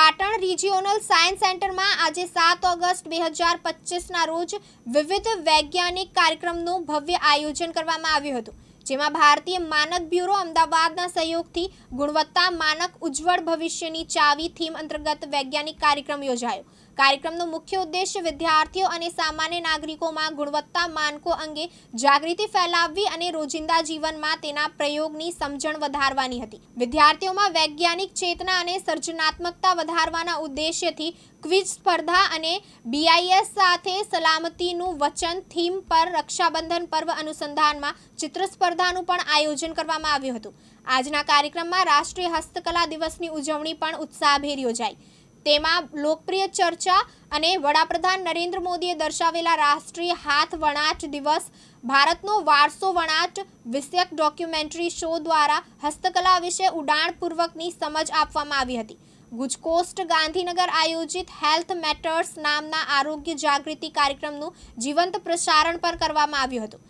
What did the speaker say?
Patan regional science સેન્ટરમાં આજે સાત ઓગસ્ટ બે હજાર પચીસના રોજ વિવિધ વૈજ્ઞાનિક કાર્યક્રમનું ભવ્ય આયોજન કરવામાં આવ્યું હતું, જેમાં ભારતીય માનક બ્યુરો અમદાવાદના સહયોગથી ગુણવત્તા માનક ઉજ્જવળ ભવિષ્યની ચાવી થીમ અંતર્ગત વૈજ્ઞાનિક કાર્યક્રમ યોજાયો. કાર્યક્રમનો મુખ્ય ઉદ્દેશ વિદ્યાર્થીઓ અને સામાન્ય નાગરિકોમાં ગુણવત્તા માનકો અંગે જાગૃતિ ફેલાવવી અને રોજિંદા જીવનમાં તેના પ્રયોગની સમજણ વધારવાની હતી. વિદ્યાર્થીઓમાં વૈજ્ઞાનિક ચેતના અને સર્જનાત્મકતા વધારવાના ઉદ્દેશ્યથી ક્વિઝ સ્પર્ધા અને બીઆઈએસ સાથે સલામતીનું વચન થીમ પર રક્ષાબંધન પર્વ અનુસંધાનમાં ચિત્ર સ્પર્ધાનું પણ આયોજન કરવામાં આવ્યું હતું. આજના કાર્યક્રમમાં રાષ્ટ્રીય હસ્તકલા દિવસની ઉજવણી પણ ઉત્સાહભેર યોજાઈ. તેમાં લોકપ્રિય ચર્ચા અને વડાપ્રધાન નરેન્દ્ર મોદીએ દર્શાવેલા રાષ્ટ્રીય હાથ વણાટ દિવસ, ભારતનો વારસો વણાટ વિષયક ડોક્યુમેન્ટરી શો દ્વારા હસ્તકલા વિશે ઉડાણપૂર્વકની સમજ આપવામાં આવી હતી. ગુજકોસ્ટ ગાંધીનગર આયોજિત હેલ્થ મેટર્સ નામના આરોગ્ય જાગૃતિ કાર્યક્રમનું જીવંત પ્રસારણ પર કરવામાં આવ્યું હતું.